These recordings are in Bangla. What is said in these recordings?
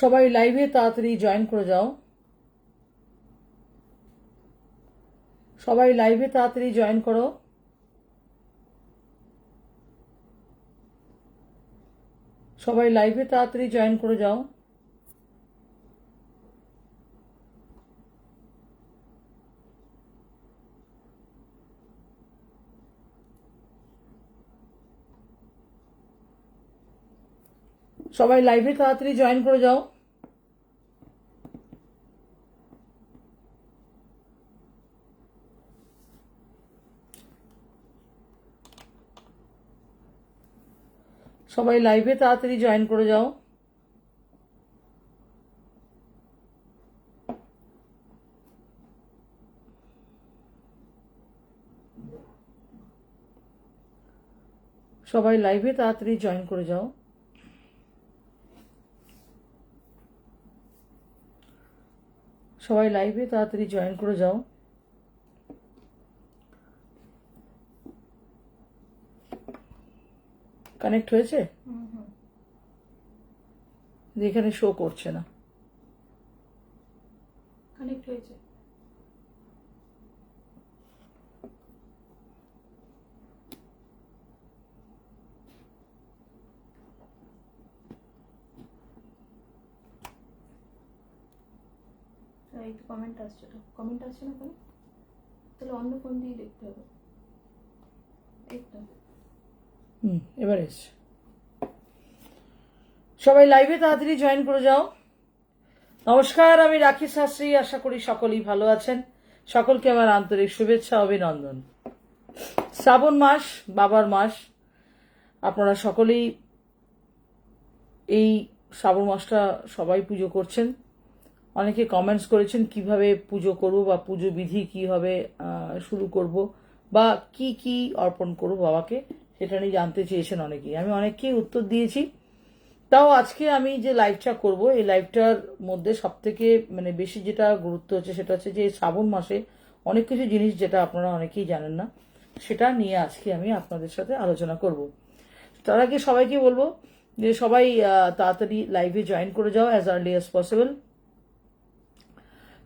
সবাই লাইভে তাড়াতাড়ি জয়েন করে যাও। সবাই লাইভে তাড়াতাড়ি জয়েন করো। সবাই লাইভে তাড়াতাড়ি জয়েন করে যাও। সবাই লাইভে তাড়াতাড়ি জয়েন করে যাও। সবাই লাইভে তাড়াতাড়ি জয়েন করে যাও। সবাই লাইভে তাড়াতাড়ি জয়েন করে যাও। সবাই লাইভে তাড়াতাড়ি জয়েন করে যাও। কানেক্ট হয়েছে? যেখানে শো করছে না। কানেক্ট হয়েছে। হ্যাঁ, এই তো কমেন্ট আসছে তো। কমেন্ট আসছে না কেন? তাহলে অন্য ফোন দিয়ে দেখতে হবে। এই তো। হুম এবার এসছে সবাই লাইভে তাড়াতাড়ি জয়েন করে যাও। নমস্কার আমি রাখি শাস্ত্রী আশা করি সকলেই ভালো আছেন। সকলকে আমার আন্তরিক শুভেচ্ছা অভিনন্দন। শ্রাবণ মাস বাবার মাস আপনারা সকলেই এই শ্রাবণ মাসটা সবাই পুজো করছেন। অনেকে কমেন্টস করেছেন কীভাবে পুজো করব বা পুজো বিধি কীভাবে আহ, শুরু করব বা কি কি অর্পণ করব বাবাকে। সেটা নিয়ে জানতে চেয়েছেন অনেকেই। আমি অনেককেই উত্তর দিয়েছি। তাও আজকে আমি যে লাইভটা করব, এই লাইভটার মধ্যে সব থেকে মানে বেশি যেটা গুরুত্ব হচ্ছে সেটা হচ্ছে যে শ্রাবণ মাসে অনেক কিছু জিনিস যেটা আপনারা অনেকেই জানেন না, সেটা নিয়ে আজকে আমি আপনাদের সাথে আলোচনা করব। তার আগে সবাইকে বলব যে, সবাই তাড়াতাড়ি লাইভে জয়েন করে যাও অ্যাজ আর্লি অ্যাজ পসিবল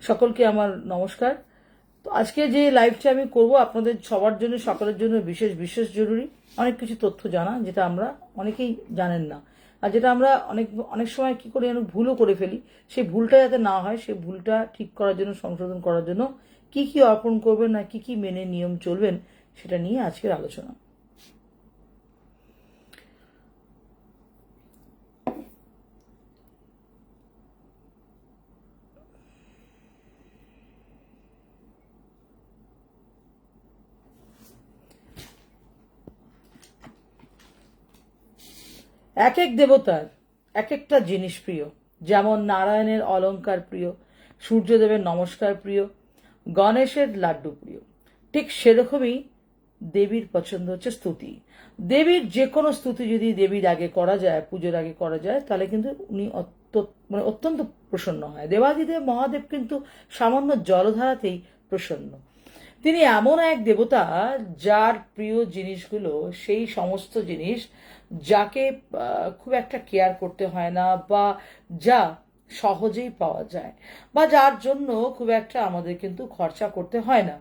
সকলকে আমার নমস্কার। তো আজকে যে লাইভটা আমি করব, আপনাদের সবার জন্য, সকলের জন্য বিশেষ বিশেষ জরুরি। অনেক কিছু তথ্য জানা, যেটা আমরা অনেকেই জানেন না। আর যেটা আমরা অনেক অনেক সময় কি করি, যেন ভুলও করে ফেলি। সেই ভুলটা যাতে না হয়, সেই ভুলটা ঠিক করার জন্য, সংশোধন করার জন্য কি কি অর্পণ করবেন, না কি কি মেনে নিয়ম চলবেন, সেটা নিয়ে আজকের আলোচনা। এক এক দেবতার এক একটা জিনিস প্রিয়। যেমন নারায়ণের অলঙ্কার প্রিয়, সূর্যদেবের নমস্কার প্রিয়, গণেশের লাড্ডু প্রিয়। ঠিক সেরকমই দেবীর পছন্দ হচ্ছে স্তুতি। দেবীর যে কোনো স্তুতি যদি দেবীর আগে করা যায়, পুজোর আগে করা যায়, তাহলে কিন্তু উনি মানে অত্যন্ত প্রসন্ন হয়। দেবাদিদেব মহাদেব কিন্তু সামান্য জলধারাতেই প্রসন্ন। তিনি এমন এক দেবতা যার প্রিয় জিনিসগুলো, সেই সমস্ত জিনিস যাকে খুব একটা কেয়ার করতে হয় না বা যা সহজেই পাওয়া যায় বা যার জন্য খুব একটা আমাদের কিন্তু খরচা করতে হয় না।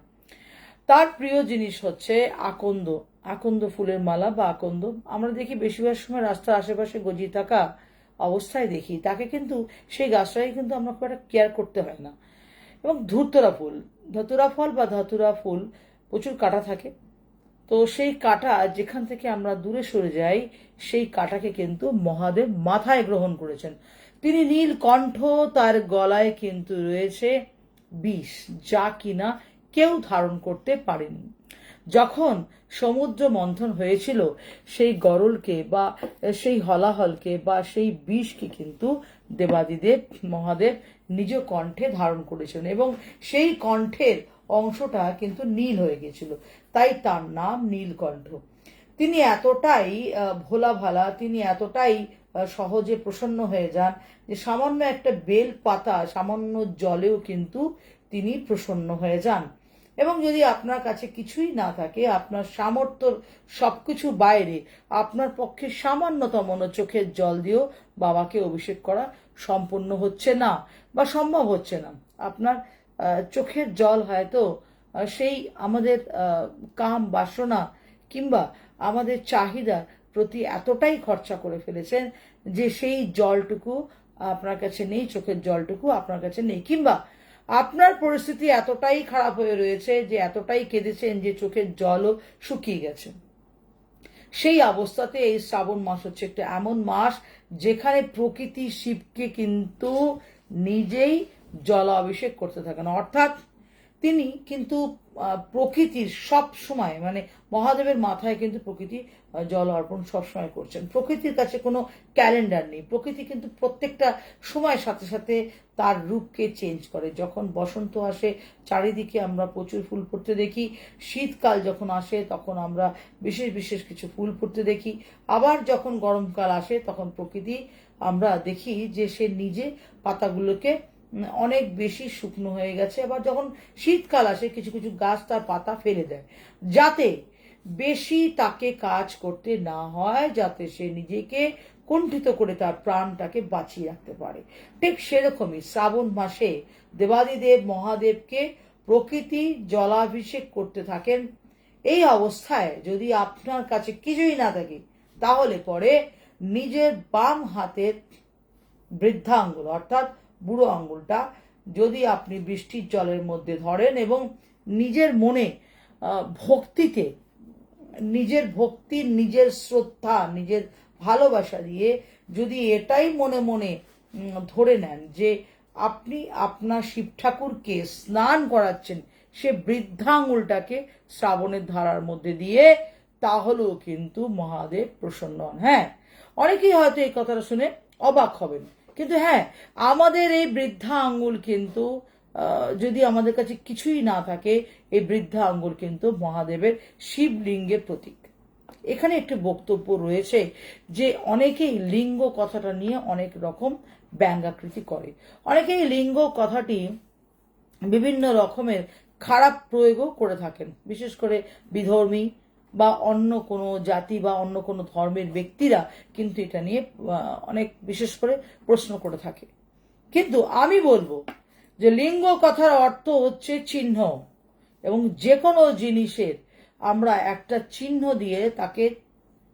তার প্রিয় জিনিস হচ্ছে আকন্দ। আকন্দ ফুলের মালা বা আকন্দ। আমরা দেখি বেশিরভাগ সময় রাস্তার আশেপাশে গজিয়ে থাকা অবস্থায় দেখি, তাকে কিন্তু সেই গাছটাকে কিন্তু আমরা খুব একটা কেয়ার করতে হয় না। এবং ধুতরা ফুল, ধতুরা ফল বা ধতুরা ফুল প্রচুর কাটা থাকে। তো সেই কাটা যেখান থেকে আমরা দূরে সরে যাই সেই কাটাকে কিন্তু মহাদেব মাথায় গ্রহণ করেছেন। তিনি নীল কণ্ঠ তার গলায় কিন্তু রয়েছে বিষ, যা কিনা কেউ ধারণ করতে পারেনি। যখন সমুদ্র মন্থন হয়েছিল, সেই গরলকে বা সেই হলাহলকে বা সেই বিষকে কিন্তু দেবাদিদেব, মহাদেব নিজ কণ্ঠে ধারণ করেছিলেন এবং সেই কণ্ঠের অংশটা কিন্তু নীল হয়ে গেছিল। তাই তার নাম নীলকণ্ঠ। তিনি এতটাই ভোলা ভালা তিনি এতটাই সহজে প্রসন্ন হয়ে যান যে সামান্য একটা বেল পাতা, সামান্য জলেও কিন্তু তিনি প্রসন্ন হয়ে যান। এবং যদি আপনার কাছে কিছুই না থাকে, আপনার সামর্থ্যর সবকিছু বাইরে, আপনার পক্ষে সামান্যতম চোখের জল দিয়েও বাবাকে অভিষেক করা সম্পূর্ণ হচ্ছে না বা সম্ভব হচ্ছে না। আপনার চোখের জল হয়তো সেই আমাদের কাম বাসনা কিংবা আমাদের চাহিদার প্রতি এতটাই খরচা করে ফেলেছেন যে সেই জলটুকু আপনার কাছে নেই, চোখের জলটুকু আপনার কাছে নেই। কিংবা আপনার পরিস্থিতি এতটাই খারাপ হয়ে রয়েছে যে এতটাই কেঁদেছেন যে চোখের জলও শুকিয়ে গেছে। সেই অবস্থাতে এই শ্রাবণ মাস হচ্ছে একটা এমন মাস যেখানে প্রকৃতি শিবকে কিন্তু নিজেই জলাভিষেক করতে থাকেন। অর্থাৎ তিনি কিন্তু প্রকৃতির সব সময় মানে মহাদেবের মাথায় কিন্তু প্রকৃতি জল অর্পণ সবসময় করছেন। প্রকৃতির কাছে কোনো ক্যালেন্ডার নেই। প্রকৃতি কিন্তু প্রত্যেকটা সময়ের সাথে সাথে তার রূপকে চেঞ্জ করে। যখন বসন্ত আসে, চারিদিকে আমরা প্রচুর ফুল ফুটতে দেখি। শীতকাল যখন আসে, তখন আমরা বিশেষ বিশেষ কিছু ফুল ফুটতে দেখি। আবার যখন গরমকাল আসে, তখন প্রকৃতি আমরা দেখি যে সে নিজে পাতাগুলোকে অনেক বেশি শুকনো হয়ে গেছে। আবার যখন শীতকাল আসে, কিছু কিছু গাছ তার পাতা ফেলে দেয়। যাতে বেশি তাকে কাজ করতে না হয়, যাতে সে নিজেকে কুণ্ঠিত করে তার প্রাণটাকে বাঁচিয়ে রাখতে পারে। ঠিক সেরকমই শ্রাবণ মাসে দেবাদিদেব মহাদেবকে প্রকৃতি জলাভিষেক করতে থাকেন। এই অবস্থায় যদি আপনার কাছে কিছুই না থাকে, তাহলে পরে নিজের বাম হাতের বৃদ্ধা আঙ্গুল অর্থাৎ বুড়ো আঙ্গুলটা যদি আপনি বৃষ্টির জলের মধ্যে ধরেন এবং নিজের মনে আহ, ভক্তিতে নিজের ভক্তি নিজের শ্রদ্ধা নিজের ভালোবাসা দিয়ে যদি এটাই মনে মনে ধরে নেন যে আপনি আপনার শিব ঠাকুরকে স্নান করাচ্ছেন সে বৃদ্ধা আঙুলটাকে শ্রাবণের ধারার মধ্যে দিয়ে তাহলেও কিন্তু মহাদেব প্রসন্ন হন। হ্যাঁ অনেকেই হয়তো এই কথাটা শুনে অবাক হবেন। কিন্তু হ্যাঁ আমাদের এই বৃদ্ধা আঙ্গুল কিন্তু যদি আমাদের কাছে কিছুই না থাকে, এই বৃদ্ধা আঙ্গুল কিন্তু মহাদেবের শিবলিঙ্গের প্রতীক। এখানে একটি বক্তব্য রয়েছে যে অনেকেই লিঙ্গ কথাটা নিয়ে অনেক রকম ব্যঙ্গাকৃতি করে। অনেকেই লিঙ্গ কথাটি বিভিন্ন রকমের খারাপ প্রয়োগও করে থাকেন। বিশেষ করে বিধর্মী বা অন্য কোনো জাতি বা অন্য কোনো ধর্মের ব্যক্তিরা কিন্তু এটা নিয়ে অনেক বিশেষ করে প্রশ্ন করে থাকে। কিন্তু আমি বলব যে লিঙ্গ কথার অর্থ হচ্ছে চিহ্ন এবং যে কোনো জিনিসের আমরা একটা চিহ্ন দিয়ে তাকে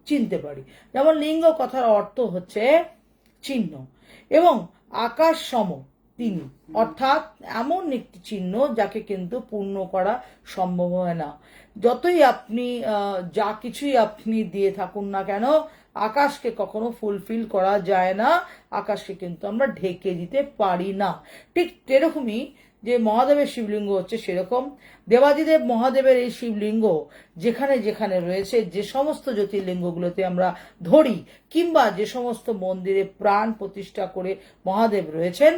চিনতে পারি। যেমন লিঙ্গ কথার অর্থ হচ্ছে চিহ্ন এবং আকাশ সম। তিনি। অর্থাৎ এমন একটি চিহ্ন যাকে কিন্তু পূর্ণ করা সম্ভব হয় না। যতই আপনি যা কিছুই আপনি দিয়ে থাকুন না কেন, আকাশকে কখনো ফুলফিল করা যায় না। আকাশকে কিন্তু আমরা ঢেকে দিতে পারি না। ঠিক এরকমই যে মহাদেবের শিবলিঙ্গ হচ্ছে সেরকম। দেবাদিদেব মহাদেবের এই শিবলিঙ্গ যেখানে যেখানে রয়েছে, যে সমস্ত জ্যোতির্লিঙ্গগুলোতে আমরা ধরি, কিংবা যে সমস্ত মন্দিরে প্রাণ প্রতিষ্ঠা করে মহাদেব রয়েছেন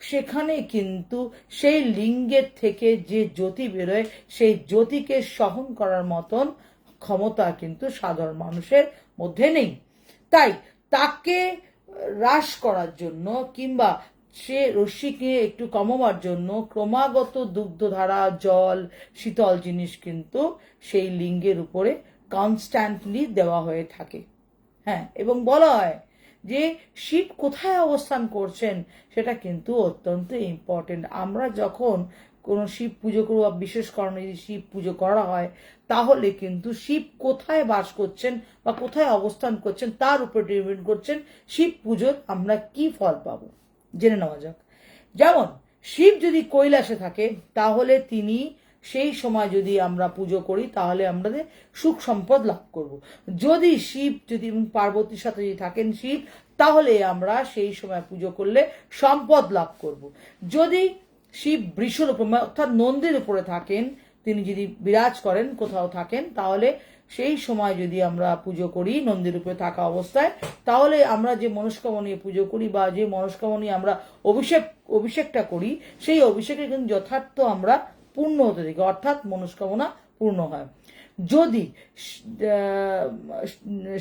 সেখানে কিন্তু সেই লিঙ্গের থেকে যে জ্যোতি বেরোয়, সেই জ্যোতিকে সহন করার মতন ক্ষমতা কিন্তু সাধারণ মানুষের মধ্যে নেই। তাই তাকে হ্রাস করার জন্য কিংবা সে রশ্মিকে একটু কমাবার জন্য ক্রমাগত দুগ্ধধারা, জল, শীতল জিনিস কিন্তু সেই লিঙ্গের উপরে কনস্ট্যান্টলি দেওয়া হয়ে থাকে। হ্যাঁ এবং বলা হয় যে শিব কোথায় অবস্থান করছেন, সেটা কিন্তু অত্যন্ত ইম্পর্টেন্ট আমরা যখন কোনো শিব পুজো করব বা বিশেষ কারণে যদি শিব পুজো করা হয়, তাহলে কিন্তু শিব কোথায় বাস করছেন বা কোথায় অবস্থান করছেন, তার উপর ডিপেন্ড করছেন শিব পুজোর আমরা কি ফল পাবো। জেনে নেওয়া যাক। যেমন, শিব যদি কৈলাসে থাকে, তাহলে তিনি সেই সময় যদি আমরা পুজো করি, তাহলে আমাদের সুখ সম্পদ লাভ করব। যদি শিব, যদি পার্বতীর সাথে যদি থাকেন শিব, তাহলে আমরা সেই সময় পুজো করলে সম্পদ লাভ করব। যদি শিব বৃষর উপর, অর্থাৎ নন্দীর উপরে থাকেন, তিনি যদি বিরাজ করেন, কোথাও থাকেন, তাহলে সেই সময় যদি আমরা পুজো করি, নন্দীর উপরে থাকা অবস্থায়, তাহলে আমরা যে মনস্কামনা নিয়ে পুজো করি বা যে মনস্কামনা নিয়ে আমরা অভিষেক, অভিষেকটা করি, সেই অভিষেকে কিন্তু যথার্থ আমরা পূর্ণ হতে দেখি, অর্থাৎ মনস্কামনা পূর্ণ হয়। যদি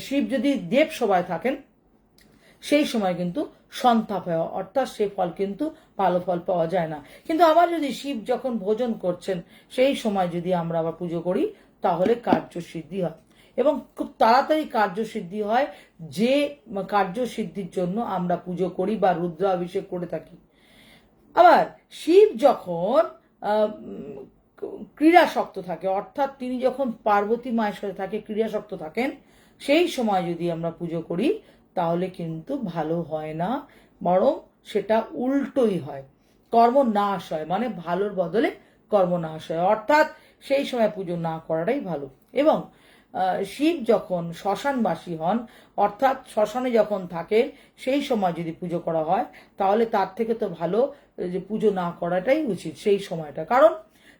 শিব যদি দেব সভায় থাকেন, সেই সময় কিন্তু সন্তাপ হয়, অর্থাৎ সে ফল কিন্তু ভালো ফল পাওয়া যায় না। কিন্তু আবার যদি শিব যখন ভোজন করছেন, সেই সময় যদি আমরা আবার পুজো করি, তাহলে কার্যসিদ্ধি হয়। এবং খুব তাড়াতাড়ি কার্যসিদ্ধি হয়, যে কার্যসিদ্ধির জন্য আমরা পুজো করি বা রুদ্রাভিষেক করে থাকি। আবার শিব যখন ক্রীড়াশক্ত থাকে। অর্থাৎ তিনি যখন পার্বতী মায়ের সাথে থাকে ক্রীড়াশক্ত থাকেন, সেই সময় যদি আমরা পুজো করি, তাহলে কিন্তু ভালো হয় না, বরং সেটা উল্টোই হয়। কর্ম কর্মনাশ হয় মানে ভালোর বদলে কর্ম কর্মনাশ হয়। অর্থাৎ সেই সময় পুজো না করাটাই ভালো। এবং শিব যখন শ্মশানবাসী হন, অর্থাৎ শ্মশানে যখন থাকেন, সেই সময় যদি পুজো করা হয়, তাহলে তার থেকে তো ভালো যে পুজো না করাটাই উচিত সেই সময়টা। কারণ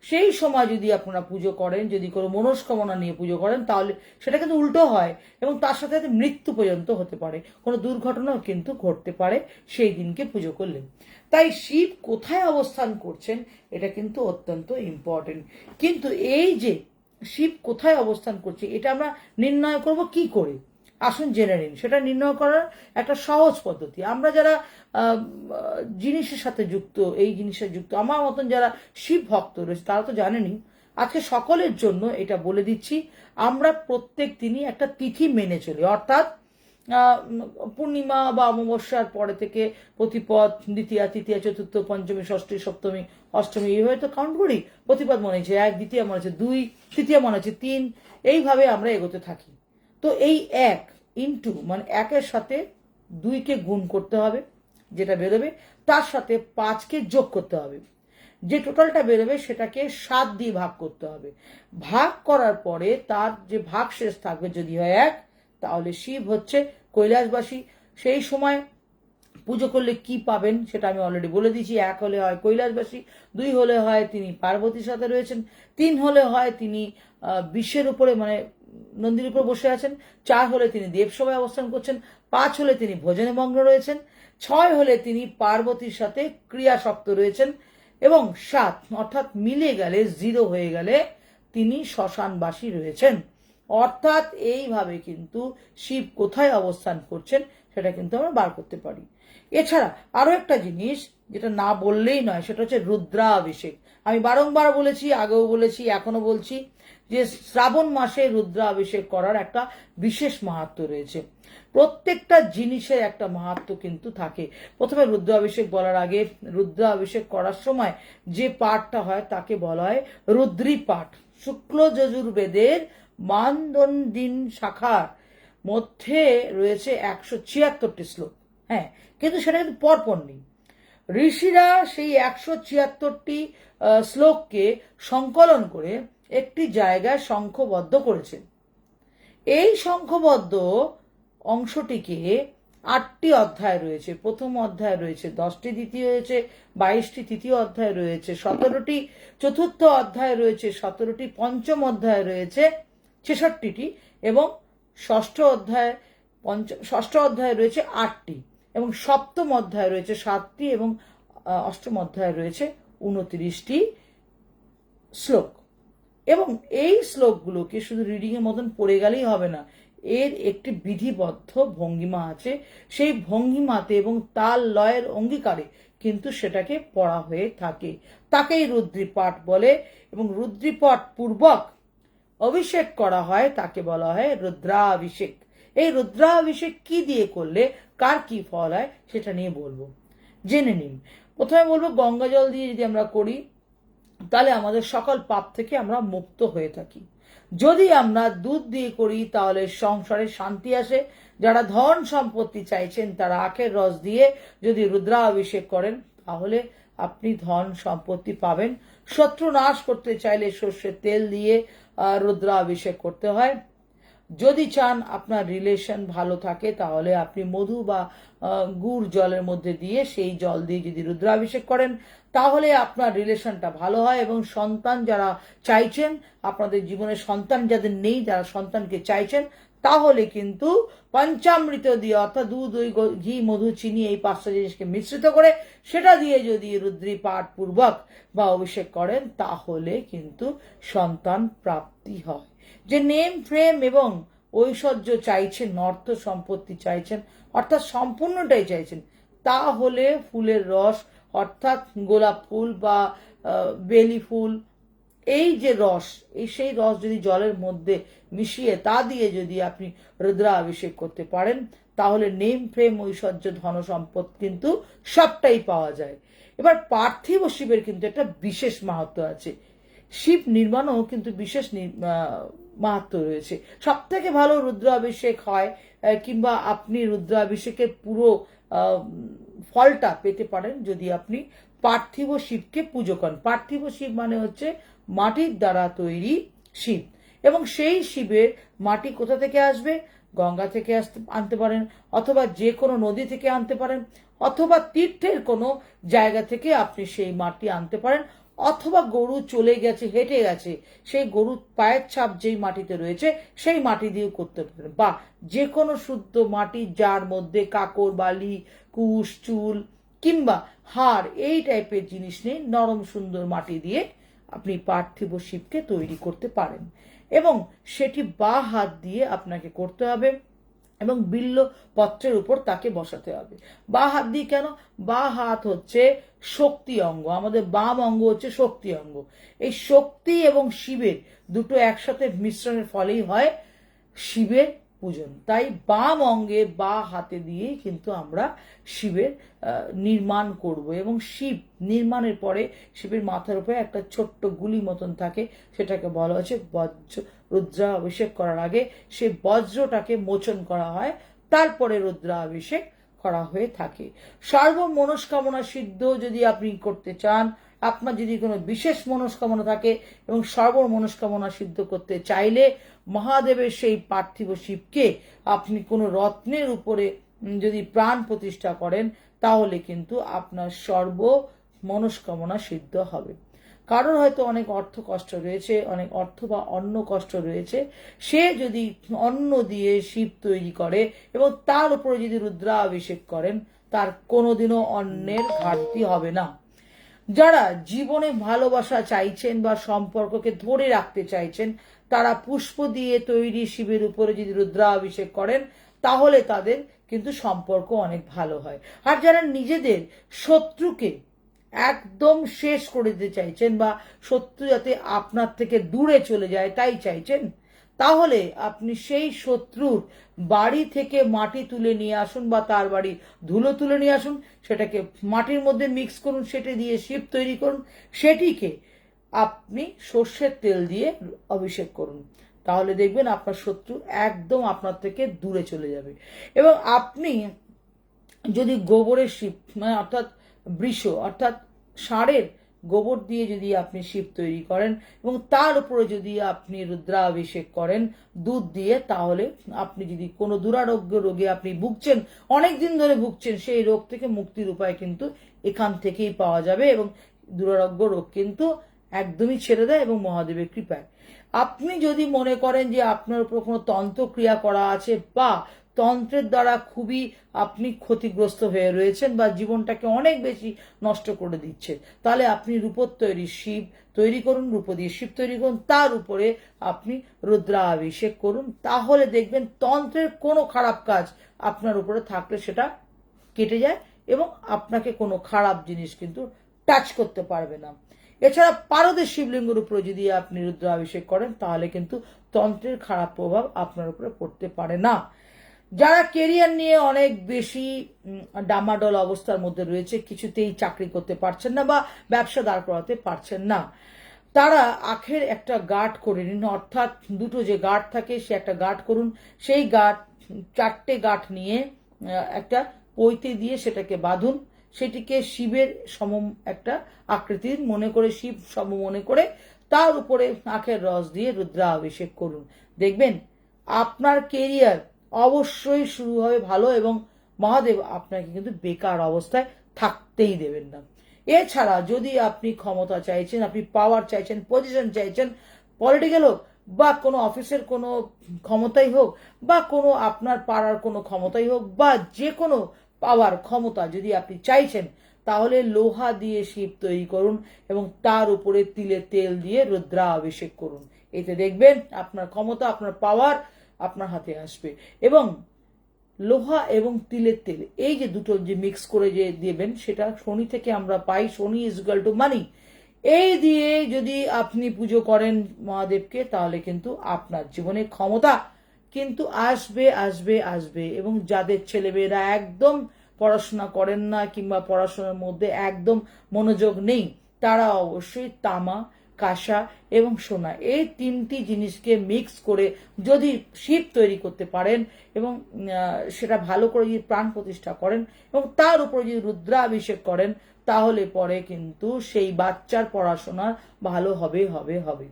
সেই সময় যদি আপনারা পুজো করেন, যদি কোনো মনস্কামনা নিয়ে পুজো করেন, তাহলে সেটা কিন্তু উল্টো হয় এবং তার সাথে সাথে মৃত্যু পর্যন্ত হতে পারে। কোনো দুর্ঘটনাও কিন্তু ঘটতে পারে সেই দিনকে পুজো করলে। তাই শিব কোথায় অবস্থান করছেন, এটা কিন্তু অত্যন্ত ইম্পর্টেন্ট কিন্তু এই যে শিব কোথায় অবস্থান করছে, এটা আমরা নির্ণয় করব কি করে? আসুন জেনে নিন। সেটা নির্ণয় করার একটা সহজ পদ্ধতি। আমরা যারা জিনিসের সাথে যুক্ত, এই জিনিসের যুক্ত, আমার মতন যারা শিব ভক্ত রয়েছে, তারা তো জানেনই, আজকে সকলের জন্য এটা বলে দিচ্ছি, আমরা প্রত্যেক দিনই একটা তিথি মেনে চলি। অর্থাৎ পূর্ণিমা বা অমাবস্যার পরে থেকে প্রতিপদ, দ্বিতীয়া, তৃতীয়া, চতুর্থ, পঞ্চমী, ষষ্ঠী, সপ্তমী, অষ্টমী এইভাবে তো কাউন্ট করি। প্রতিপদ মনে হচ্ছে এক, দ্বিতীয় মনে হচ্ছে দুই, তৃতীয় মনে হচ্ছে তিন, এইভাবে আমরা এগোতে থাকি। তো এই এক ইন্টু মানে একের সাথে দুইকে গুণ করতে হবে, যেটা বেরোবে, তার সাথে পাঁচকে যোগ করতে হবে। যে টোটালটা বেরোবে, সেটাকে সাত দিয়ে ভাগ করতে হবে। ভাগ করার পরে তার যে ভাগ শেষ থাকবে যদি হয় এক, তাহলে শিব হচ্ছে কৈলাসবাসী। সেই সময় পুজো করলে কি পাবেন, সেটা আমি অলরেডি বলে দিয়েছি। এক হলে হয় কৈলাসবাসী, দুই হলে হয় তিনি পার্বতীর সাথে রয়েছেন, তিন হলে হয় তিনি বিশ্বের উপরে মানে নন্দীর উপর বসে আছেন, চার হলে তিনি দেবসভায় অবস্থান করছেন, পাঁচ হলে তিনি ভোজনে মগ্ন রয়েছেন, ছয় হলে তিনি পার্বতীর সাথে ক্রিয়াশক্ত রয়েছেন এবং সাত অর্থাৎ মিলে গেলে জিরো হয়ে গেলে তিনি শ্মশানবাসী রয়েছেন। অর্থাৎ এইভাবে কিন্তু শিব কোথায় অবস্থান করছেন সেটা কিন্তু আমরা বার করতে পারি। এছাড়া আরও একটা জিনিস যেটা না বললেই নয়, সেটা হচ্ছে রুদ্রাভিষেক। আমি বারংবার বলেছি, আগেও বলেছি এখনও বলছি যে শ্রাবণ মাসে রুদ্রাভিষেক করার একটা বিশেষ মাহাত্ম রয়েছে। প্রত্যেকটা জিনিসের একটা মাহাত্ম কিন্তু থাকে। প্রথমে রুদ্রাভিষেক বলার আগে রুদ্রাভিষেক করার সময় যে পাঠটা হয় তাকে বলা হয় রুদ্রী পাঠ শুক্ল যজুর্বেদের মানদণ্ডিন শাখার মধ্যে রয়েছে একশো ছিয়াত্তরটি শ্লোক। হ্যাঁ কিন্তু সেটা কিন্তু পরপর নেই। ঋষিরা সেই একশো ছিয়াত্তরটি শ্লোককে সংকলন করে একটি জায়গায় সংখ্যবদ্ধ করেছেন এই সংখ্যবদ্ধ অংশটিকে আটটি অধ্যায় রয়েছে। প্রথম অধ্যায় রয়েছে, দশটি দ্বিতীয় রয়েছে, বাইশটি তৃতীয় অধ্যায় রয়েছে, সতেরোটি চতুর্থ অধ্যায় রয়েছে, সতেরোটি পঞ্চম অধ্যায় রয়েছে, ছেষট্টিটি এবং ষষ্ঠ অধ্যায়, পঞ্চ, ষষ্ঠ অধ্যায় রয়েছে আটটি এবং সপ্তম অধ্যায় রয়েছে সাতটি এবং অষ্টম অধ্যায় রয়েছে উনত্রিশটি শ্লোক। এবং এই শ্লোকগুলোকে শুধু রিডিং এর মতন পড়ে গেলেই হবে না। এর একটি বিধিবদ্ধ ভঙ্গিমা আছে। সেই ভঙ্গিমাতে এবং তাল লয়ের অঙ্গীকারে কিন্তু সেটাকে পড়া হয়ে থাকে। তাকেই রুদ্রিপাঠ বলে এবং রুদ্রিপাঠ পূর্বক অভিষেক করা হয়, তাকে বলা হয় রুদ্রাভিষেক। এই রুদ্রাভিষেক কি দিয়ে করলে, কার কি ফল হয়, সেটা নিয়ে বলব। জেনে নিন। প্রথমে বলব গঙ্গা জল দিয়ে যদি আমরা করি তাহলে আমাদের সকল পাপ থেকে আমরা মুক্ত হয়ে থাকি। যদি আমরা দুধ দিয়ে করি, তাহলে সংসারে শান্তি আসে। যারা ধন সম্পত্তি চাইছেন, তারা আখের রস দিয়ে যদি রুদ্রাভিষেক করেন, তাহলে আপনি ধন সম্পত্তি পাবেন। শত্রু নাশ করতে চাইলে সর্ষের তেল দিয়ে রুদ্রাভিষেক করতে হয়। যদি চান আপনার রিলেশন ভালো থাকে, তাহলে আপনি মধু বা গুড় জলের মধ্যে দিয়ে সেই জল দিয়ে যদি রুদ্রাভিষেক করেন, তাহলে আপনার রিলেশনটা ভালো হয় এবং সন্তান যারা চাইছেন, আপনাদের জীবনে সন্তান যাদের নেই, যারা সন্তানকে চাইছেন, তাহলে কিন্তু পঞ্চামৃত দিয়ে অর্থাৎ দুধ গ- ঘি, মধু, চিনি এই পাঁচটা জিনিসকে মিশ্রিত করে সেটা দিয়ে যদি রুদ্রি পাঠ পূর্বক বা অভিষেক করেন, তাহলে কিন্তু সন্তান প্রাপ্তি হয়। যে নেম, ফ্রেম এবং ঐশ্বর্য চাইছেন, অর্থ সম্পত্তি চাইছেন, অর্থাৎ সম্পূর্ণটাই চাইছেন, তাহলে ফুলের রস, অর্থাৎ গোলাপ ফুল বা বেলি ফুল, এই যে রস, এই সেই রস যদি জলের মধ্যে মিশিয়ে তা দিয়ে যদি আপনি রুদ্রাভিষেক করতে পারেন, তাহলে নেম প্রেম ঐশ্বর্য, ধন সম্পদ কিন্তু সবটাই পাওয়া যায়। এবার পার্থিব শিবের কিন্তু একটা বিশেষ মাহাত্ম আছে। শিব নির্মাণও কিন্তু বিশেষ মাহাত্ম রয়েছে। সব থেকে ভালো রুদ্রাভিষেক হয় কিংবা আপনি রুদ্রাভিষেকের পুরো ফলটা পেতে পারেন যদি আপনি পার্থিব শিবকে পুজো করেন। পার্থিব শিব মানে হচ্ছে মাটির দ্বারা তৈরি শিব। এবং সেই শিবের মাটি কোথা থেকে আসবে? গঙ্গা থেকে আসতে, আনতে পারেন, অথবা যে কোনো নদী থেকে আনতে পারেন, অথবা তীর্থের কোনো জায়গা থেকে আপনি সেই মাটি আনতে পারেন। অথবা গরু চলে গেছে, হেঁটে গেছে, সেই গরুর পায়ের ছাপ যেই মাটিতে রয়েছে, সেই মাটি দিয়েও করতে পারেন। বা যে কোনো শুদ্ধ মাটি যার মধ্যে কাকড় বালি, কুশ, চুল কিংবা হাড়, এই টাইপের জিনিস নেই নরম সুন্দর মাটি দিয়ে আপনি পার্থিব শিবকে তৈরি করতে পারেন। এবং সেটি বা হাত দিয়ে আপনাকে করতে হবে। এবং বিল্ল পত্রের উপর তাকে বসাতে হবে। বা হাত দিয়ে কেন? বা হাত হচ্ছে শক্তি অঙ্গ। আমাদের বাম অঙ্গ হচ্ছে শক্তি অঙ্গ। এই শক্তি এবং শিবের দুটো একসাথে মিশ্রণের ফলেই হয় শিবের পূজন। তাই বাম অঙ্গে বা হাতে দিয়েই কিন্তু আমরা শিবের নির্মাণ করব এবং শিব নির্মাণের পরে শিবের মাথার উপরে একটা ছোট্ট গুলি মতন থাকে। সেটাকে বলা হচ্ছে বজ্র রুদ্রা অভিষেক করার আগে সেই বজ্রটাকে মোচন করা হয়, তারপরে রুদ্রা অভিষেক করা হয়ে থাকে। সর্ব মনস্কামনা সিদ্ধ যদি আপনি করতে চান, আপনার যদি কোনো বিশেষ মনস্কামনা থাকে এবং সর্ব মনস্কামনা সিদ্ধ করতে চাইলে মহাদেবের সেই পার্থিব শিবকে আপনি কোনো রত্নের উপরে যদি প্রাণ প্রতিষ্ঠা করেন, তাহলে কিন্তু আপনার সর্ব মনস্কামনা সিদ্ধ হবে। কারোর হয়তো অনেক অর্থ কষ্ট রয়েছে, অনেক অর্থ বা অন্ন কষ্ট রয়েছে। সে যদি অন্ন দিয়ে শিব তৈরি করে এবং তার উপরে যদি রুদ্রাভিষেক করেন, তার কোনোদিনও অন্নের ঘাটতি হবে না। যারা জীবনে ভালোবাসা চাইছেন বা সম্পর্ককে ধরে রাখতে চাইছেন, তারা পুষ্প দিয়ে তৈরি শিবের উপরে যদি রুদ্রাভিষেক করেন, তাহলে তাদের কিন্তু সম্পর্ক অনেক ভালো হয়। আর যারা নিজেদের শত্রুকে একদম শেষ করে দিতে চাইছেন বা শত্রু যাতে আপনার থেকে দূরে চলে যায়, তাই চাইছেন? তাহলে আপনি সেই শত্রুর বাড়ি থেকে মাটি তুলে নিয়ে আসুন বা তার বাড়ি ধুলো তুলে নিয়ে আসুন, সেটাকে মাটির মধ্যে মিক্স করুন, সেটা দিয়ে শিব তৈরি করুন, সেটিকে আপনি সর্ষের তেল দিয়ে অভিষেক করুন। তাহলে দেখবেন আপনার শত্রু একদম আপনার থেকে দূরে চলে যাবে। এবং আপনি যদি গোবরের শিব মানে অর্থাৎ বৃষ, অর্থাৎ ষাঁড়ের গোবর দিয়ে যদি আপনি শিব তৈরি করেন এবং তার উপরে যদি আপনি রুদ্রাভিষেক করেন দুধ দিয়ে, তাহলে আপনি যদি কোনো দুরারোগ্য রোগে আপনি ভুগছেন অনেক দিন ধরে ভুগছেন, সেই রোগ থেকে মুক্তির উপায় কিন্তু এখান থেকেই পাওয়া যাবে এবং দুরারোগ্য রোগ কিন্তু একদমই ছেড়ে দেয় এবং মহাদেবের কৃপায়। আপনি যদি মনে করেন যে আপনার উপর কোনো তন্ত্রক্রিয়া করা আছে বা তন্ত্রের দ্বারা খুবই আপনি ক্ষতিগ্রস্ত হয়ে রয়েছেন বা জীবনটাকে অনেক বেশি নষ্ট করে দিচ্ছে। তাহলে আপনি রূপোর তৈরি শিব তৈরি করুন, রূপ দিয়ে শিব তৈরি করুন, তার উপরে আপনি রুদ্রাভিষেক করুন। তাহলে দেখবেন তন্ত্রের কোনো খারাপ কাজ আপনার উপরে থাকলে সেটা কেটে যায় এবং আপনাকে কোনো খারাপ জিনিস কিন্তু টাচ করতে পারবে না। এছাড়া পারদের শিবলিঙ্গের উপরে যদি আপনি রুদ্রাভিষেক করেন, তাহলে কিন্তু তন্ত্রের খারাপ প্রভাব আপনার উপরে পড়তে পারে না। যারা কেরিয়ার নিয়ে অনেক বেশি ডামাডোল অবস্থার মধ্যে রয়েছে, কিছুতেই চাকরি করতে পারছেন না বা ব্যবসা দাঁড় করাতে পারছেন না, তারা আখের একটা গাঁট করে নিন। অর্থাৎ দুটো যে গাঁট থাকে, সে একটা গাঁট করুন। সেই গাঁট, চারটে গাঁট নিয়ে একটা পৈতে দিয়ে সেটাকে বাঁধুন। সেটিকে শিবের সম একটা আকৃতির মনে করে শিব সম মনে করে তার উপরে আখের রস দিয়ে রুদ্রাভিষেক করুন। দেখবেন, আপনার কেরিয়ার অবশ্যই শুরু হবে ভালো এবং মহাদেব আপনাকে কিন্তু বেকার অবস্থায় থাকতেই দেবেন না। এছাড়া যদি আপনি ক্ষমতা চাইছেন, আপনি পাওয়ার চাইছেন পজিশন চাইছেন পলিটিক্যাল হোক বা কোনো অফিসের কোনো ক্ষমতাই হোক বা কোনো আপনার পাড়ার কোনো ক্ষমতাই হোক বা যে কোনো পাওয়ার ক্ষমতা যদি আপনি চাইছেন, তাহলে লোহা দিয়ে শিব তৈরি করুন এবং তার উপরে তিলে তেল দিয়ে রুদ্রা অভিষেক করুন। এতে দেখবেন আপনার ক্ষমতা, আপনার পাওয়ার আপনার হাতে আসবে। এবং লোহা এবং তিলের তেল, এই যে দুটো যে মিক্স করে যে দেবেন, সেটা শনি থেকে আমরা পাই। শনি ইজ ইকুয়াল টু মানি এই দিয়ে যদি আপনি পুজো করেন মহাদেবকে, তাহলে কিন্তু আপনার জীবনে ক্ষমতা কিন্তু আসবে আসবে আসবে। এবং যাদের ছেলেমেয়েরা একদম পড়াশোনা করেন না কিংবা পড়াশোনার মধ্যে একদম মনোযোগ নেই, তারা অবশ্যই তামা কাঁসা এবং সোনা, এই তিনটি জিনিসকে মিক্স করে যদি শিব তৈরি করতে পারেন এবং সেটা ভালো করে যদি প্রাণ প্রতিষ্ঠা করেন এবং তার উপরে যদি রুদ্রাভিষেক করেন, তাহলে পরে কিন্তু সেই বাচ্চার পড়াশোনা ভালো হবে হবে হবে।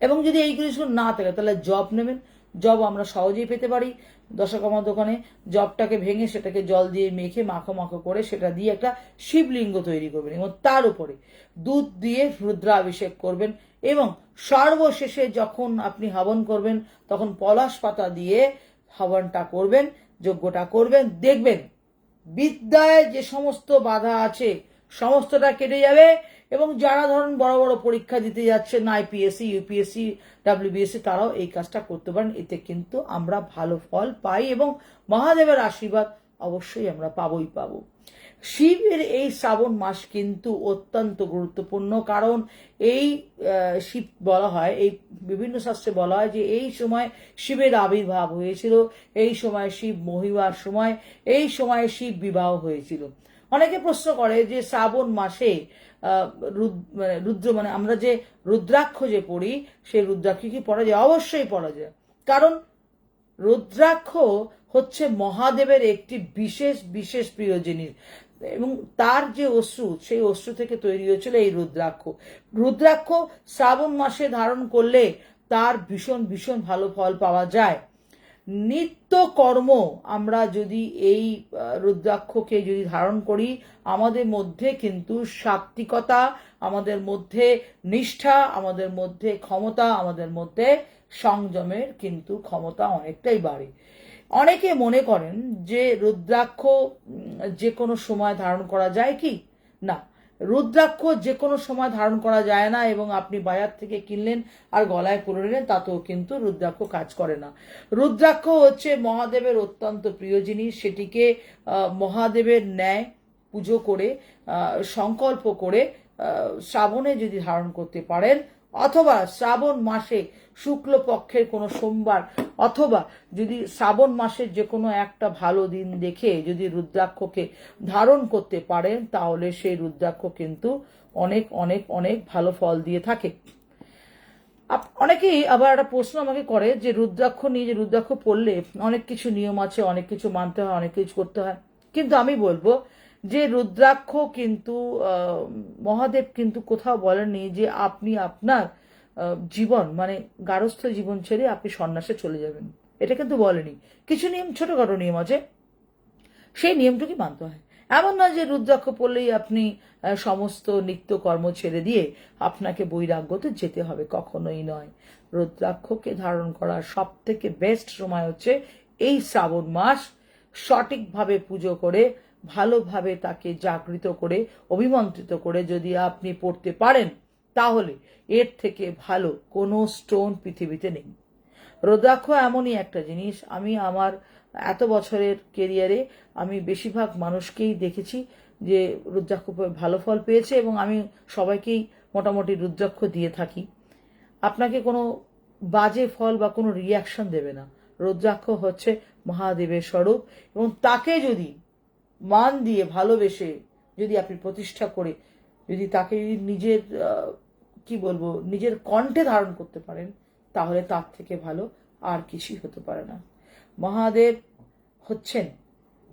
এবং যদি এই জিনিসগুলো না থাকে, তাহলে জব নেবেন। জব আমরা সহজেই পেতে পারি। দশকর্মা দোকানে জবটাকে ভেঙে সেটাকে জল দিয়ে মেখে মাখো মাখো করে সেটা দিয়ে একটা শিবলিঙ্গ তৈরি করবেন এবং তার উপরে দুধ দিয়ে রুদ্রাভিষেক করবেন এবং সর্বশেষে যখন আপনি হবন করবেন, তখন পলাশ পাতা দিয়ে হবনটা করবেন, যজ্ঞটা করবেন, দেখবেন বিদ্যায় যে সমস্ত বাধা আছে, সমস্তটা কেটে যাবে। এবং যারা ধরুন বড় বড় পরীক্ষা দিতে যাচ্ছেন আইপিএসসি ইউপিএসসি ডাব্লিউবিএসসি তারাও এই কাজটা করতে পারেন। এতে কিন্তু আমরা ভালো ফল পাই এবং মহাদেবের আশীর্বাদ অবশ্যই আমরা পাবই পাবো। শিবের এই শ্রাবণ মাস কিন্তু অত্যন্ত গুরুত্বপূর্ণ, কারণ এই শিব বলা হয়, এই বিভিন্ন শাস্ত্রে বলা হয় যে এই সময় শিবের আবির্ভাব হয়েছিল, এই সময় শিব মহিমার সময়, এই সময় শিব বিবাহ হয়েছিল। অনেকে প্রশ্ন করে যে শ্রাবণ মাসে রুদ্র মানে আমরা যে রুদ্রাক্ষ যে পড়ি, সেই রুদ্রাক্ষ কি পড়া যায়? অবশ্যই পড়া যায়। কারণ রুদ্রাক্ষ হচ্ছে মহাদেবের একটি বিশেষ বিশেষ প্রিয় জিনিস। এবং তার যে অশ্রু, সেই অশ্রু থেকে তৈরি হয়েছিল এই রুদ্রাক্ষ। রুদ্রাক্ষ শ্রাবণ মাসে ধারণ করলে তার ভীষণ ভীষণ ভালো ফল পাওয়া যায়। নিত্য কর্ম আমরা যদি এই রুদ্রাক্ষকে যদি ধারণ করি, আমাদের মধ্যে কিন্তু সাত্বিকতা, আমাদের মধ্যে নিষ্ঠা, আমাদের মধ্যে ক্ষমতা, আমাদের মধ্যে সংযমের কিন্তু ক্ষমতা অনেকটাই বাড়ে। অনেকে মনে করেন যে রুদ্রাক্ষ যে কোনো সময় ধারণ করা যায় কি? না। রুদ্রাক্ষ যে কোনো সময় ধারণ করা যায় না এবং আপনি বাজার থেকে কিনলেন আর গলায় পরে নিলেন, তাতেও কিন্তু রুদ্রাক্ষ কাজ করে না। রুদ্রাক্ষ হচ্ছে মহাদেবের অত্যন্ত প্রিয় জিনিস। সেটিকে মহাদেবের ন্যায় পুজো করে সংকল্প করে শ্রাবণে যদি ধারণ করতে পারেন, অথবা শ্রাবণ মাসে শুক্লপক্ষের কোনো সোমবার অথবা যদি শ্রাবণ মাসের যে কোনো একটা ভালো দিন দেখে যদি রুদ্রাক্ষকে ধারণ করতে পারেন, তাহলে সেই রুদ্রাক্ষ কিন্তু অনেক অনেক অনেক ভালো ফল দিয়ে থাকে। অনেকেই আবার একটা প্রশ্ন আমাকে করে যে রুদ্রাক্ষ নিয়ে যে রুদ্রাক্ষ পড়লে অনেক কিছু নিয়ম আছে, অনেক কিছু মানতে হয়, অনেক কিছু করতে হয়। কিন্তু আমি বলব যে রুদ্রাক্ষ কিন্তু মহাদেব কিন্তু কোথাও বলেননি যে আপনি আপনার জীবন মানে গারস্থ জীবন ছেড়ে আপনি সন্ন্যাসে চলে যাবেন। এটা কিন্তু বলেনি। কিছু নিয়ম, ছোটখাটো নিয়ম আছে। সেই নিয়মটুকুই মানতে হয়। এমন নয় যে রুদ্রাক্ষ পড়লেই আপনি সমস্ত নিত্য কর্ম ছেড়ে দিয়ে আপনাকে বৈরাগ্যতে যেতে হবে। কখনোই নয়। রুদ্রাক্ষকে ধারণ করার সব থেকে বেস্ট সময় হচ্ছে এই শ্রাবণ মাস। সঠিকভাবে পুজো করে, ভালোভাবে তাকে জাগৃত করে, অভিমন্ত্রিত করে যদি আপনি পড়তে পারেন তাহলে এর থেকে ভালো কোনো স্টোন পৃথিবীতে নেই। রুদ্রাক্ষ এমনই একটা জিনিস। আমি আমার এত বছরের কেরিয়ারে আমি বেশিরভাগ মানুষকেই দেখেছি যে রুদ্রাক্ষ ভালো ফল পেয়েছে এবং আমি সবাইকেই মোটামুটি রুদ্রাক্ষ দিয়ে থাকি। আপনাকে কোনো বাজে ফল বা কোনো রিয়াকশন দেবে না। রুদ্রাক্ষ হচ্ছে মহাদেবের স্বরূপ এবং তাকে যদি মান দিয়ে ভালোবেসে যদি আপনি প্রতিষ্ঠা করে, যদি তাকে নিজের কি বলব, নিজের কণ্ঠে ধারণ করতে পারেন, তাহলে তার থেকে ভালো আর কিছুই হতে পারে না। মহাদেব হচ্ছেন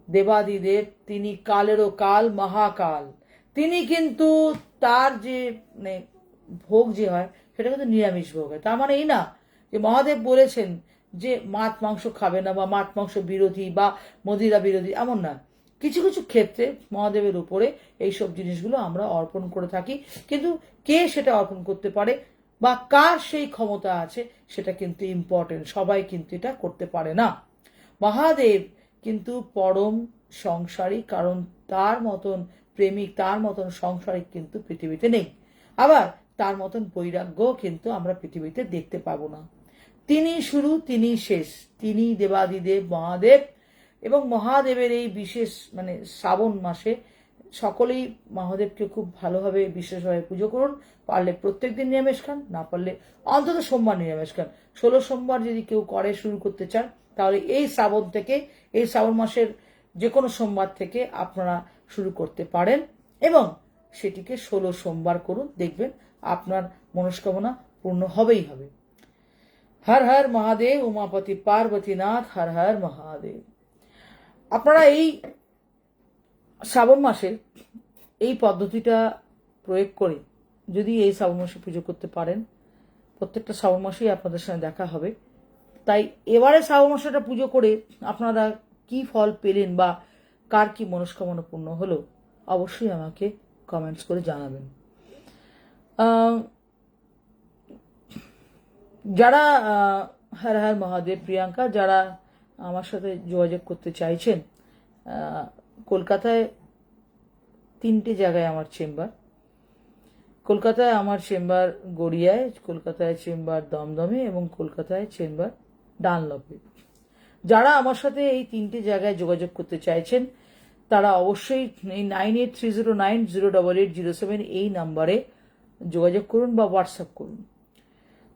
দেবাদিদেব, তিনি কালেরও কাল, মহাকাল। তিনি কিন্তু তার যে মানে ভোগ যে হয়, সেটা কিন্তু নিরামিষ ভোগ হয়। তার মানে এই না যে মহাদেব বলেছেন যে মাছ, মাংস খাবে না বা মাছ, মাংস বিরোধী বা মদিরা বিরোধী, এমন না। কিছু কিছু ক্ষেত্রে মহাদেবের উপরে এইসব জিনিসগুলো আমরা অর্পণ করে থাকি। কিন্তু কে সেটা অর্পণ করতে পারে বা কার সেই ক্ষমতা আছে, সেটা কিন্তু ইম্পর্টেন্ট সবাই কিন্তু এটা করতে পারে না। মহাদেব কিন্তু পরম সংসারী, কারণ তার মতন প্রেমিক, তার মতন সংসারিক কিন্তু পৃথিবীতে নেই। আবার তার মতন বৈরাগ্য কিন্তু আমরা পৃথিবীতে দেখতে পাবো না। তিনি শুরু তিনি শেষ তিনি দেবাদিদেব মহাদেব। এবং মহাদেবের এই বিশেষ মানে শ্রাবণ মাসে সকলেই মহাদেবকে খুব ভালোভাবে বিশেষভাবে পুজো করুন। পারলে প্রত্যেক দিন নিরামিষ খান, না পারলে অন্তত সোমবার নিরামিষ খান। ষোলো সোমবার যদি কেউ করে, শুরু করতে চান, তাহলে এই শ্রাবণ থেকে, এই শ্রাবণ মাসের যে কোনো সোমবার থেকে আপনারা শুরু করতে পারেন এবং সেটিকে ষোলো সোমবার করুন। দেখবেন আপনার মনস্কামনা পূর্ণ হবেই হবে। হর হর মহাদেব, উমাপতি পার্বতীনাথ হর হর মহাদেব। আপনারা এই শ্রাবণ মাসে এই পদ্ধতিটা প্রয়োগ করে যদি এই শ্রাবণ মাসে পুজো করতে পারেন, প্রত্যেকটা শ্রাবণ মাসেই আপনাদের সঙ্গে দেখা হবে। তাই এবারে শ্রাবণ মাসটা পুজো করে আপনারা কি ফল পেলেন বা কার কি মনস্কামনা পূর্ণ হলো, অবশ্যই আমাকে কমেন্টস করে জানাবেন। যারা হর হর মহাদেব প্রিয়াঙ্কা, যারা আমার সাথে যোগাযোগ করতে চাইছেন কলকাতায় তিনটে জায়গায় আমার চেম্বার। কলকাতায় আমার চেম্বার গড়িয়ায়, কলকাতায় চেম্বার দমদমে এবং কলকাতায় চেম্বার ডানলপে। যারা আমার সাথে এই তিনটে জায়গায় যোগাযোগ করতে চাইছেন, তারা অবশ্যই এই nine eight three zero nine zero double eight zero seven এই নাম্বারে যোগাযোগ করুন বা হোয়াটসঅ্যাপ করুন।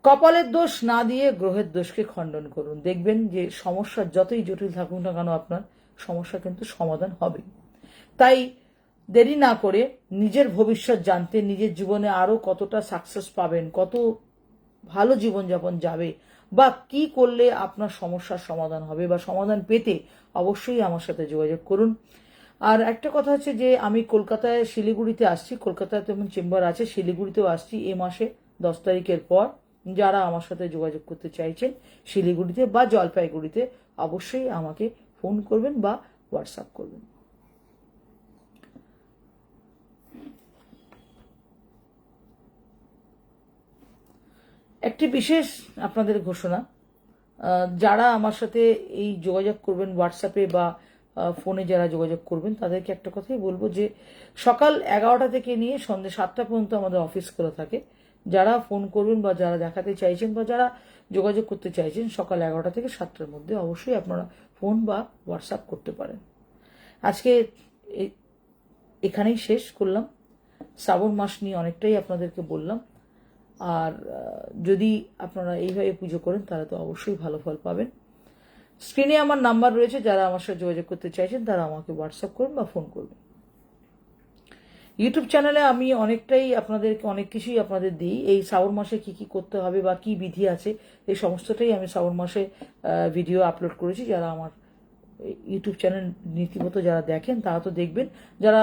কপালের দোষ না দিয়ে গ্রহের দোষকে খণ্ডন করুন। দেখবেন যে সমস্যা যতই জটিল থাকুক না কেন আপনার, সমস্যা কিন্তু সমাধান হবে তাই দেরি না করে নিজের ভবিষ্যৎ জানতে, নিজের জীবনে আরও কতটা সাকসেস পাবেন, কত ভালো জীবনযাপন যাবে, বা কি করলে আপনার সমস্যার সমাধান হবে, বা সমাধান পেতে অবশ্যই আমার সাথে যোগাযোগ করুন। আর একটা কথা হচ্ছে যে, আমি কলকাতায় শিলিগুড়িতে আসছি, কলকাতায় তেমন চেম্বার আছে, শিলিগুড়িতেও আসছি, এ মাসে দশ তারিখের পর। যারা আমার সাথে যোগাযোগ করতে চাইছেন শিলিগুড়িতে বা জলপাইগুড়িতে, অবশ্যই আমাকে ফোন করবেন বা হোয়াটসঅ্যাপ করবেন। একটি বিশেষ আপনাদের ঘোষণা যারা আমার সাথে এই যোগাযোগ করবেন হোয়াটসঅ্যাপে বা ফোনে যারা যোগাযোগ করবেন, তাদেরকে একটা কথাই বলব যে সকাল এগারোটা থেকে নিয়ে সন্ধ্যে সাতটা পর্যন্ত আমাদের অফিস খোলা থাকে। যারা ফোন করবেন বা যারা দেখাতে চাইছেন বা যারা যোগাযোগ করতে চাইছেন, সকাল এগারোটা থেকে সাতটার মধ্যে অবশ্যই আপনারা ফোন বা হোয়াটসঅ্যাপ করতে পারেন। আজকে এখানেই শেষ করলাম। শ্রাবণ মাস নিয়ে অনেকটাই আপনাদেরকে বললাম। আর যদি আপনারা এইভাবে পুজো করেন, তাহলে তো অবশ্যই ভালো ফল পাবেন। স্ক্রিনে আমার নাম্বার রয়েছে, যারা আমার সাথে যোগাযোগ করতে চাইছেন, তারা আমাকে হোয়াটসঅ্যাপ করুন বা ফোন করবেন ইউটিউব চ্যানেলে আমি অনেকটাই আপনাদেরকে অনেক কিছুই আপনাদের দিই। এই শ্রাবণ মাসে কি কি করতে হবে বা কি বিধি আছে, এই সমস্তটাই আমি শ্রাবণ মাসে ভিডিও আপলোড করেছি। যারা আমার ইউটিউব চ্যানেল নীতিমতো যারা দেখেন, তারা তো দেখবেন। যারা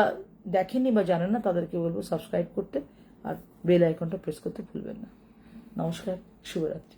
দেখেননি বা জানেন না, তাদেরকে বলব সাবস্ক্রাইব করতে আর বেল আইকনটা প্রেস করতে ভুলবেন না। নমস্কার, শুভরাত্রি।